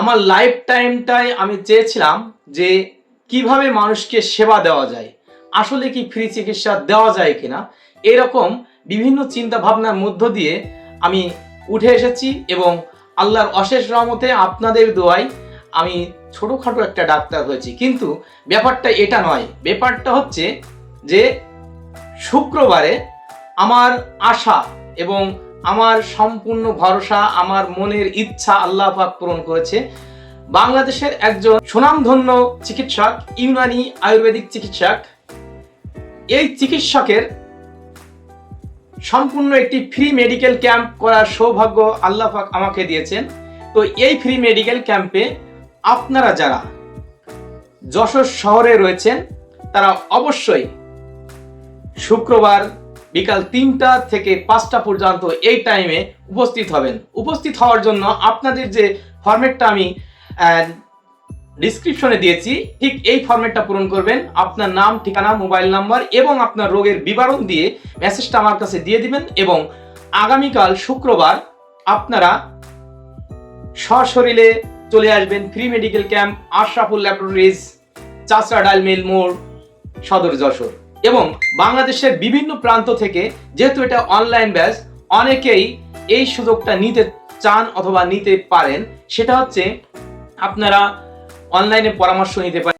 আমার লাইফ টাইমটাই আমি চেয়েছিলাম যে কীভাবে মানুষকে সেবা দেওয়া যায়, আসলে কি ফ্রি চিকিৎসা দেওয়া যায় কিনা, এরকম বিভিন্ন চিন্তা ভাবনার মধ্য দিয়ে আমি উঠে এসেছি এবং আল্লাহর অশেষ রহমতে আপনাদের দোয়ায় আমি ছোটোখাটো একটা ডাক্তার হয়েছি। কিন্তু ব্যাপারটা এটা নয়, ব্যাপারটা হচ্ছে যে শুক্রবারে আমার আশা এবং আমার সম্পূর্ণ ভরসা, আমার মনের ইচ্ছা আল্লাহ পাক পূরণ করেছে। বাংলাদেশের একজন সুনামধন্য চিকিৎসক, ইউনানি আয়ুর্বেদিক চিকিৎসক। এই চিকিৎসকের সম্পূর্ণ একটি ফ্রি মেডিকেল ক্যাম্প করার সৌভাগ্য আল্লাহ পাক আমাকে দিয়েছেন। তো এই ফ্রি মেডিকেল ক্যাম্পে আপনারা যারা যশোর শহরে রয়েছেন, তারা অবশ্যই শুক্রবার বিকাল তিনটা থেকে পাঁচটা পর্যন্ত এই টাইমে উপস্থিত হবেন। উপস্থিত হওয়ার জন্য আপনাদের যে ফরম্যাটটা আমি ডিসক্রিপশনে দিয়েছি, ঠিক এই ফরম্যাটটা পূরণ করবেন। আপনার নাম, ঠিকানা মোবাইল নাম্বার এবং আপনার রোগের বিবরণ দিয়ে মেসেজটা আমার কাছে দিয়ে দিবেন এবং আগামীকাল শুক্রবার আপনারা সশরীরে চলে আসবেন free medical camp Ashraful laboratories চাষরা Dal mill মোড় সদর যশোর এবং বাংলাদেশের বিভিন্ন প্রান্ত থেকে, যেহেতু এটা অনলাইন ব্যাস অনেকেই এই সুযোগটা নিতে চান অথবা নিতে পারেন। সেটা হচ্ছে আপনারা অনলাইনে পরামর্শ নিতে পারেন।